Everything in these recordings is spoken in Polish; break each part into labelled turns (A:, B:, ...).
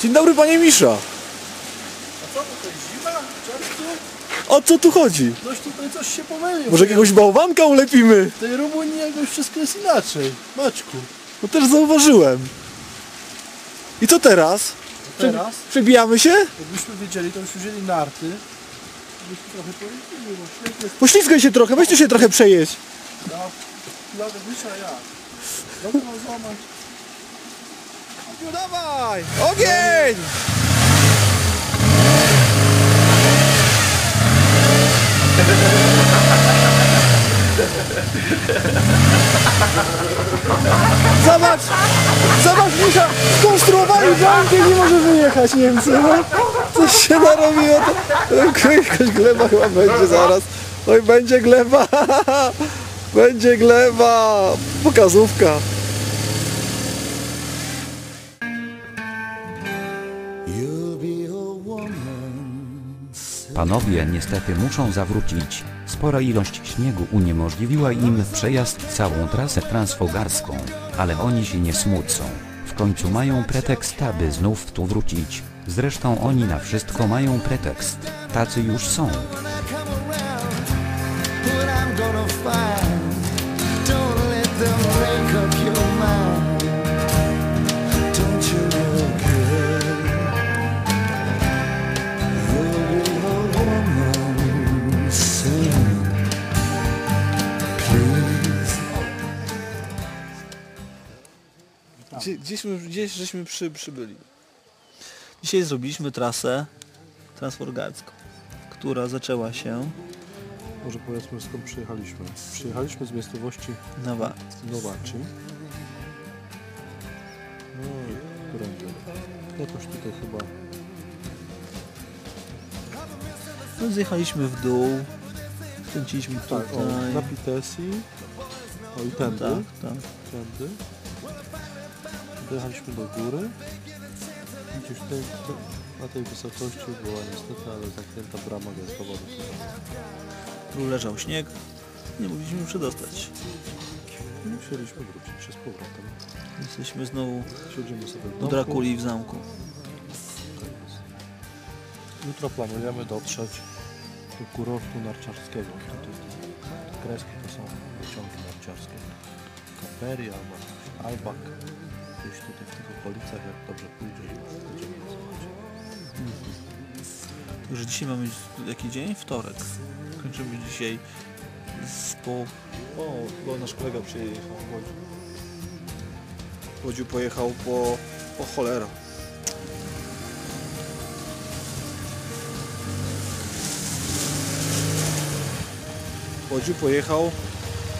A: Dzień dobry panie Misza.
B: A co, to jest zima? Czerwcu?
A: O co tu chodzi?
B: Ktoś tutaj coś się pomylił.
A: Może jakiegoś bałwanka ulepimy?
B: W tej Rumunii jakoś wszystko jest inaczej. Maczku.
A: No też zauważyłem. I co teraz?
B: Teraz,
A: Przebijamy się?
B: jakbyśmy wiedzieli, to byśmy wzięli narty. Byśmy trochę pojeździli, bo
A: Poślizgaj się trochę, weź tu się trochę przejeść.
B: na kilometr wyższa jak. Dobrze złamać.
A: No dawaj! Ogień! Zobacz! Zobacz, Misza! Skonstruowali bramkę i nie może wyjechać Niemcy. No. Coś się narobiło. To... Jakaś gleba chyba będzie zaraz. Oj, będzie gleba! Będzie gleba! Pokazówka.
C: Panowie niestety muszą zawrócić. Spora ilość śniegu uniemożliwiła im przejazd całą trasę transfogarską, ale oni się nie smucą. W końcu mają pretekst, aby znów tu wrócić. Zresztą oni na wszystko mają pretekst. Tacy już są.
A: Gdzie, gdzieśmy, gdzieś żeśmy przy, przybyli. Dzisiaj zrobiliśmy trasę transforgarską, która zaczęła się
B: Może powiedzmy skąd przyjechaliśmy. Przyjechaliśmy z miejscowości
A: na Wa.
B: Nowaczy. No i którędy? Jakoś tutaj chyba
A: No, zjechaliśmy w dół, skręciliśmy tutaj.
B: tak, o, na Pitesi. O i tędy.
A: tak, tak.
B: Tędy. Dojechaliśmy do góry. I gdzieś tutaj, na tej wysokości była niestety, ale zamknięta brama tunelu.
A: Tu leżał śnieg, nie mogliśmy przedostać.
B: Musieliśmy wrócić się z powrotem.
A: Jesteśmy znowu
B: Siedzimy sobie w
A: u
B: domku.
A: Drakuli w zamku.
B: Tak. Jutro planujemy dotrzeć do kurortu narciarskiego. Tutaj te, te kreski to są wyciągi narciarskie. Kaperia albo Albak. Gdzieś tutaj w tych okolicach, jak dobrze pójdzie, będziemy je zobaczyć.
A: Także dzisiaj mamy jaki dzień? Wtorek. Kończymy dzisiaj z po... O, chyba nasz kolega przyjechał w Łodziu. W Łodziu pojechał po... po cholera. W Łodziu pojechał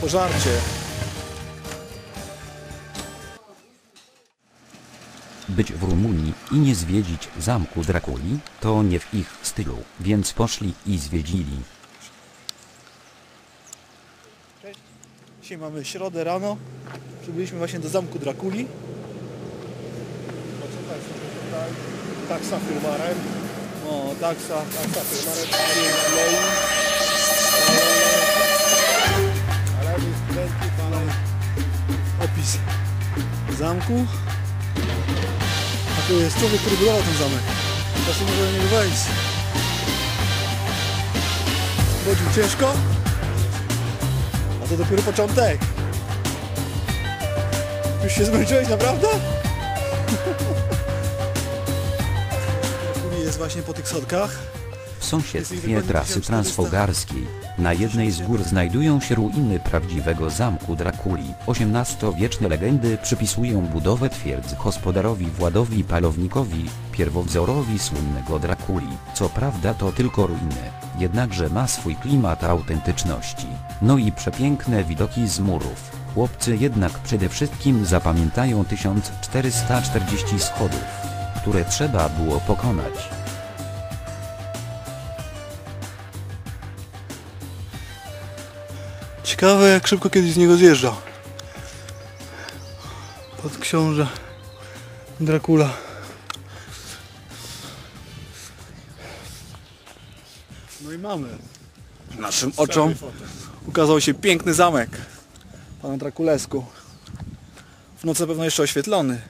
A: po żarcie.
C: Być w Rumunii i nie zwiedzić zamku Drakuli, to nie w ich stylu, więc poszli i zwiedzili.
A: Dzisiaj mamy środę rano. Przybyliśmy właśnie do zamku Drakuli.
B: Taksa firmarem.
A: O, taksa.
B: Taksa firmarem.
A: Opis zamku. Tu jest człowiek, który budował ten zamek. Teraz nie może do niego wejść. Chodził ciężko. A to dopiero początek. Już się zmęczyłeś naprawdę? Jest właśnie po tych schodkach.
C: W sąsiedztwie trasy transfogarskiej, na jednej z gór znajdują się ruiny prawdziwego zamku Drakuli. XVIII-wieczne legendy przypisują budowę twierdzy gospodarowi Władowi Palownikowi, pierwowzorowi słynnego Drakuli. Co prawda to tylko ruiny, jednakże ma swój klimat autentyczności. No i przepiękne widoki z murów. Chłopcy jednak przede wszystkim zapamiętają 1440 schodów, które trzeba było pokonać.
A: Ciekawe jak szybko kiedyś z niego zjeżdżał. Pod książę Dracula. No i mamy. Naszym oczom ukazał się piękny zamek pana Drakulesku. W nocy pewno jeszcze oświetlony.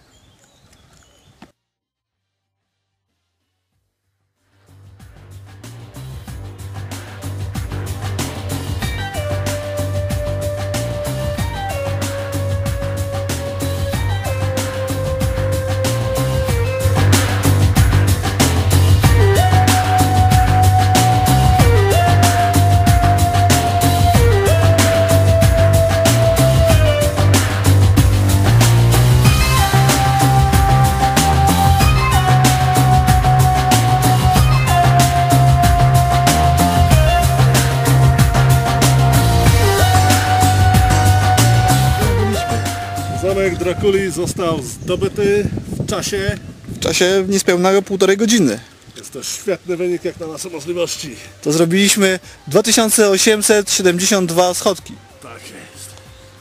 B: Drakuli został zdobyty w czasie.
A: W czasie niespełna półtorej godziny.
B: Jest to świetny wynik jak na nasze możliwości.
A: To zrobiliśmy 2872 schodki.
B: Tak jest.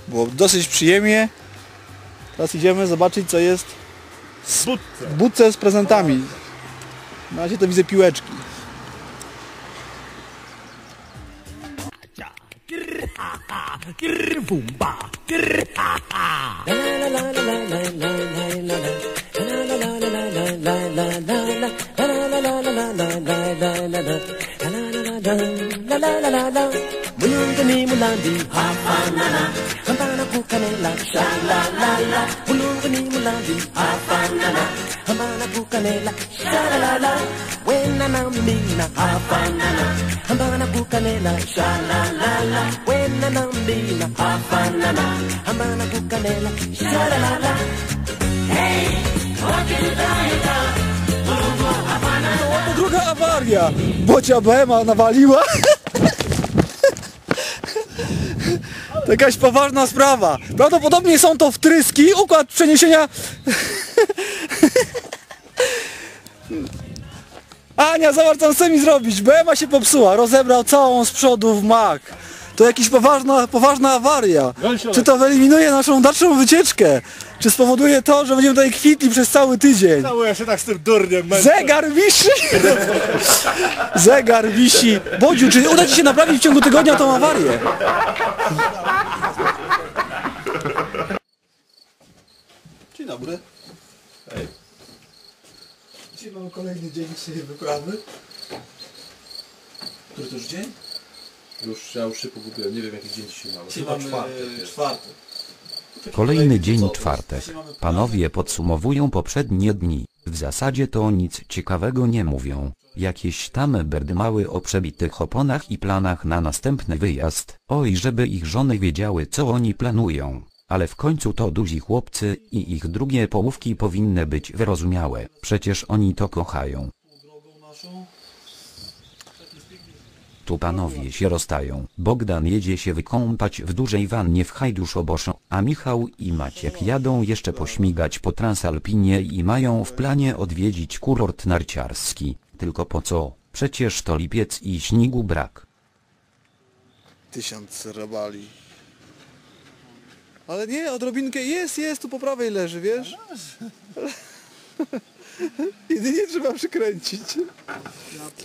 A: Było dosyć przyjemnie. Teraz idziemy zobaczyć co jest
B: Budce.
A: w budce z prezentami. Na razie to widzę piłeczki.
D: ha, grr, boomba, grr, ha, ha. La la la la la la la la la. Mulungani mulandi ha la la la. Mulandi ha ha na na. Hambana shalalala.
A: Druga awaria! Bocia BMA nawaliła. Jakaś poważna sprawa. Prawdopodobnie są to wtryski, układ przeniesienia... Ania, zobacz co on chce mi zrobić. BMA się popsuła, rozebrał całą z przodu w mak. To jakaś poważna, poważna awaria. Czy to wyeliminuje naszą dalszą wycieczkę? Czy spowoduje to, że będziemy tutaj kwitli przez cały tydzień?
B: Całuję się tak z tym durniem męczę.
A: Zegar wisi! Zegar wisi! Bodziu, czy uda Ci się naprawić w ciągu tygodnia tą awarię? Dzień dobry. Hej. Dzisiaj mamy kolejny dzień naszej wyprawy. Który to już dzień?
B: Już, ja już się pogubiłem, nie wiem jaki dzień dzisiaj mamy.
A: Dzisiaj
B: Chyba
A: mamy
B: czwartek jest.
A: czwarty.
C: Kolejny dzień czwartek. Panowie podsumowują poprzednie dni. W zasadzie to nic ciekawego nie mówią. Jakieś tam berdymały o przebitych oponach i planach na następny wyjazd. Oj, żeby ich żony wiedziały co oni planują. Ale w końcu to duzi chłopcy i ich drugie połówki powinny być wyrozumiałe. Przecież oni to kochają. Tu panowie się rozstają. Bogdan jedzie się wykąpać w dużej wannie w Hajduszoboszą, a Michał i Maciek jadą jeszcze pośmigać po Transalpinie i mają w planie odwiedzić kurort narciarski. Tylko po co? Przecież to lipiec i śniegu brak.
A: Tysiąc robali. Ale nie, odrobinkę jest, jest, tu po prawej leży, wiesz? Jedynie trzeba przykręcić.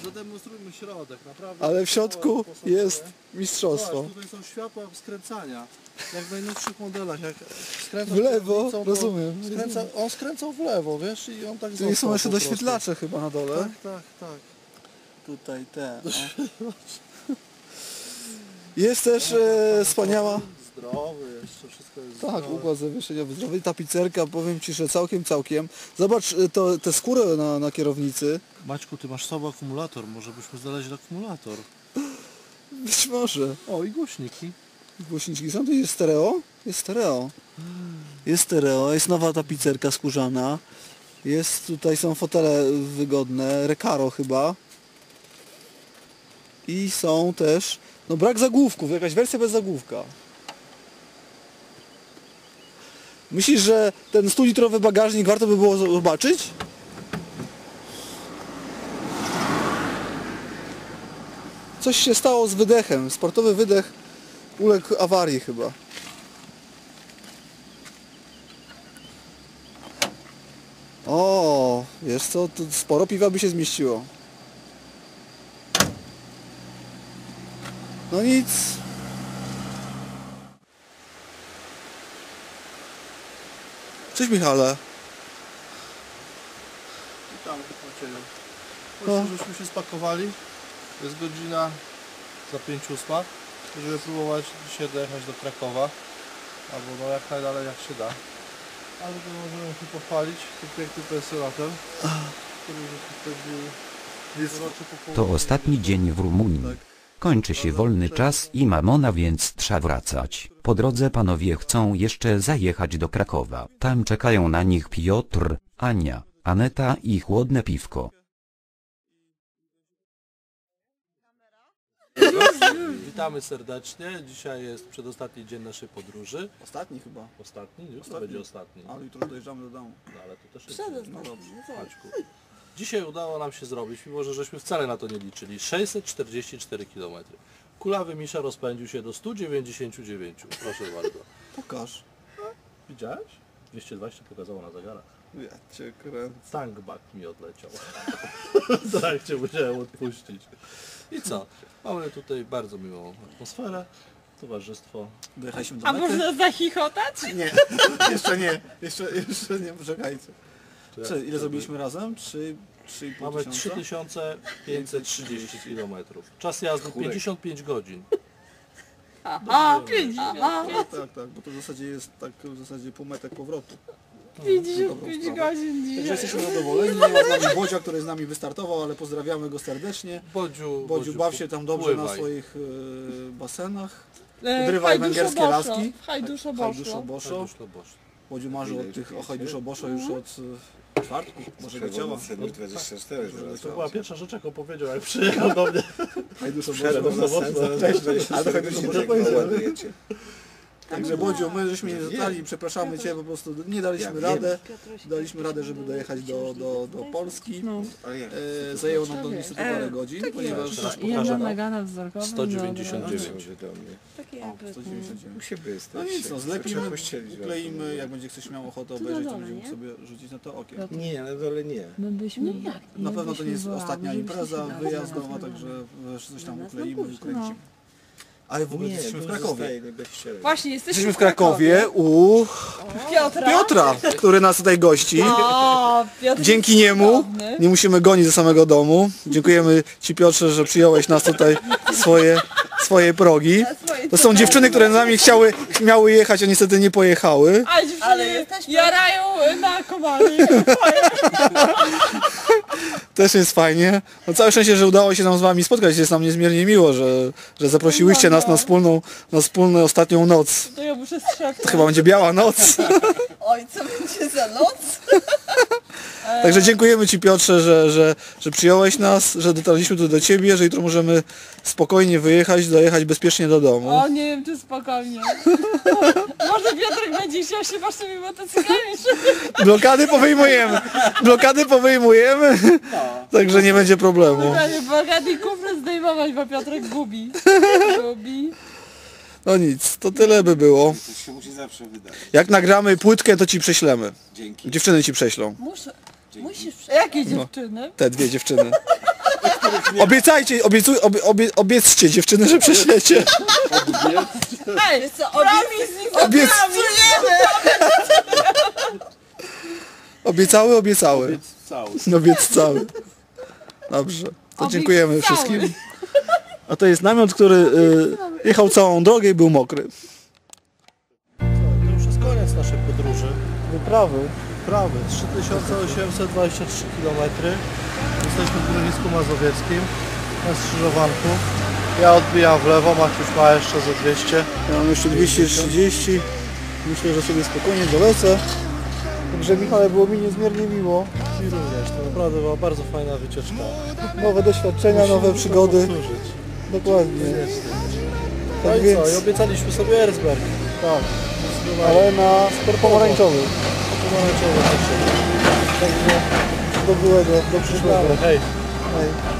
B: Zademonstrujmy środek, naprawdę.
A: Ale w środku jest mistrzostwo.
B: tutaj są światła skręcania. Jak w najnowszych modelach, jak skręca
A: W lewo,
B: kierownicą, to
A: rozumiem.
B: Skręca, on skręcał w lewo, wiesz, i on tak
A: Tu nie są
B: został
A: jeszcze
B: po prostu.
A: doświetlacze chyba na dole.
B: Tak, tak, tak.
A: Tutaj te. o. Jest też e, wspaniała.
B: Zdrowy jeszcze, wszystko jest
A: Tak,
B: zdrowe.
A: układ zawieszeniowy, zdrowy. Tapicerka, powiem Ci, że całkiem, całkiem. Zobacz e, to, tę skórę na, na kierownicy.
B: Maćku, ty masz sobą akumulator, może byśmy znaleźli akumulator.
A: Być może.
B: O, i głośniki.
A: Głośniczki są, tu jest stereo? Jest stereo. Jest stereo, jest nowa tapicerka skórzana. Jest tutaj są fotele wygodne, Recaro chyba. I są też, no brak zagłówków, jakaś wersja bez zagłówka. Myślisz, że ten 100-litrowy bagażnik warto by było zobaczyć? Coś się stało z wydechem. Sportowy wydech uległ awarii chyba. O, wiesz co, tu sporo piwa by się zmieściło. No nic. Cześć Michale.
B: Witam Macieju.
A: No.
B: Żeśmy się spakowali. Jest godzina za 5 ósma. Będziemy próbować dzisiaj dojechać do Krakowa. Albo no jak najdalej jak się da. Ale to możemy się pochwalić tym pięknym pensjonatem, który już
C: To ostatni dzień w Rumunii.
A: Tak.
C: Kończy się wolny czas i mamona więc trzeba wracać. Po drodze panowie chcą jeszcze zajechać do Krakowa. Tam czekają na nich Piotr, Ania, Aneta i chłodne piwko.
B: Witamy serdecznie. Dzisiaj jest przedostatni dzień naszej podróży.
A: Ostatni chyba.
B: Ostatni? Jutro
A: Ostatni.
B: będzie ostatni.
A: Ale jutro dojeżdżamy do domu.
B: No, ale to też jest no dobrze.
E: no?
B: Maćku. Dzisiaj udało nam się zrobić, mimo że żeśmy wcale na to nie liczyli, 644 km. Kulawy Misza rozpędził się do 199. Proszę bardzo.
A: Pokaż.
B: Widziałeś? 220 pokazało na zegarach.
A: Ja cię kręcę.
B: Tankback mi odleciał. tak cię musiałem odpuścić. I co? Mamy tutaj bardzo miłą atmosferę, towarzystwo.
A: Dojechaliśmy do
E: A
A: mety.
E: można zachichotać?
A: Nie, jeszcze nie. Jeszcze, jeszcze nie, poczekajcie. Czy, ile zrobiliśmy razem? 3, 3,5
B: Mamy
A: tysiąca?
B: 3530 km. Czas jazdy 55 godzin.
E: Aha, 50,
A: Tak, tak, tak, bo to w zasadzie jest tak w zasadzie półmetek powrotu.
E: 55 godzin
A: Także
E: dzisiaj.
A: jesteśmy zadowoleni. Nie ma z nami Bodzia, który z nami wystartował, ale pozdrawiamy go serdecznie.
B: Bodziu,
A: Bodziu, baw się tam dobrze na
B: pływaj.
A: swoich e, basenach.
E: E,
A: Odrywaj węgierskie laski.
E: Hajduszo
A: Hajduszo
E: Boszlo.
A: Boszo.
B: Boż to.
A: Bodziu marzy o tych o Hajduszo Boszo już od e, czwartku, może go ciała.
F: Cednik 24 teraz.
B: To była pierwsza rzecz, jaką powiedział, jak przyjechał do mnie.
F: Na sen, zaraz
A: Cześć,
F: będzie
A: ale to Hajduszo Boszo
F: jak
A: powiedział.
F: ładujecie.
A: Także Bodziu, my żeśmy nie zostali, przepraszamy Cię, po prostu nie daliśmy
F: Ja
A: radę. Daliśmy radę, żeby dojechać do, do, do Polski.
E: No.
A: E, zajęło nam to niestety parę godzin, ponieważ
B: Teraz
E: Jedna
B: pokażę.
E: nagana wzrokowa.
B: 199.
F: Mówi do mnie.
E: Takie jakby...
A: 199.
F: U siebie
A: No nic, no zlepimy, ukleimy, jak będzie ktoś miał ochotę
E: na
A: obejrzeć, to będzie mógł sobie rzucić na to okiem.
F: Nie, na dole nie.
E: My byśmy...
A: Na pewno to nie jest ostatnia impreza wyjazdowa, także coś tam ukleimy i ukręcimy. Ale w ogóle
F: Nie,
A: jesteśmy w
F: tu
A: Krakowie.
E: Właśnie, jesteśmy,
A: Jesteśmy w Krakowie u
E: Piotra.
A: Piotra, który nas tutaj gości.
E: O, Piotr
A: Dzięki
E: jest
A: niemu
E: cudowny.
A: nie musimy gonić do samego domu. Dziękujemy Ci Piotrze, że przyjąłeś nas tutaj w swoje, swoje progi. To są dziewczyny, które z nami chciały, miały jechać, a niestety nie pojechały.
E: A dziewczyny jarają na komary.
A: Też jest fajnie. No całe szczęście, że udało się nam z Wami spotkać. Jest nam niezmiernie miło, że, że zaprosiłyście nas na wspólną, na wspólną ostatnią noc.
E: To ja muszę strzepnąć.
A: To chyba będzie biała noc.
E: Oj, co będzie za noc?
A: Także dziękujemy Ci Piotrze, że, że, że przyjąłeś nas, że dotarliśmy tu do Ciebie, że jutro możemy spokojnie wyjechać, dojechać bezpiecznie do domu.
E: O, nie wiem, czy spokojnie. Może Piotrek będzie chciał się waszymi motocyklami
A: Blokady powyjmujemy. Blokady powyjmujemy. Także nie będzie problemu.
E: szukać, bo Gadi kufry zdejmować, bo Piotrek gubi. Gubi.
A: No nic, to tyle by było.
F: Coś się musi zawsze wydarzyć.
A: Jak nagramy płytkę, to Ci prześlemy.
F: Dzięki.
A: Dziewczyny Ci prześlą.
E: Muszę. Musisz. Jakie dziewczyny?
A: Te dwie dziewczyny. Obiecajcie, obiecuj, obie, obie, obieccie dziewczyny, że prześlecie.
E: Ej, co, obiec...
A: Obiec... Obiecały, obiecały.
B: Cały.
A: Obiec cały. Dobrze. To dziękujemy
E: Obiecały.
A: wszystkim. A to jest namiot, który y, jechał całą drogę i był mokry.
B: To już jest koniec naszej podróży.
A: Wyprawy.
B: Prawy, 3823 km. Jesteśmy w Grodzisku Mazowieckim, na skrzyżowanku. Ja odbijam w lewo, Maciuś ma jeszcze ze 200.
A: Ja mam jeszcze 230. Myślę, że sobie spokojnie dolecę. Także Michale, było mi niezmiernie miło.
B: I również, to naprawdę była bardzo fajna wycieczka.
A: Nowe doświadczenia, nowe
B: Musimy to
A: przygody. Dokładnie.
B: No
A: Tak
B: i co,
A: więc,
B: i obiecaliśmy sobie Erzberg.
A: tak. Ale na sport pomarańczowy.
B: Pomarańczowy.
A: Także do byłego, do przyszłego.
B: Hej.
A: Hej.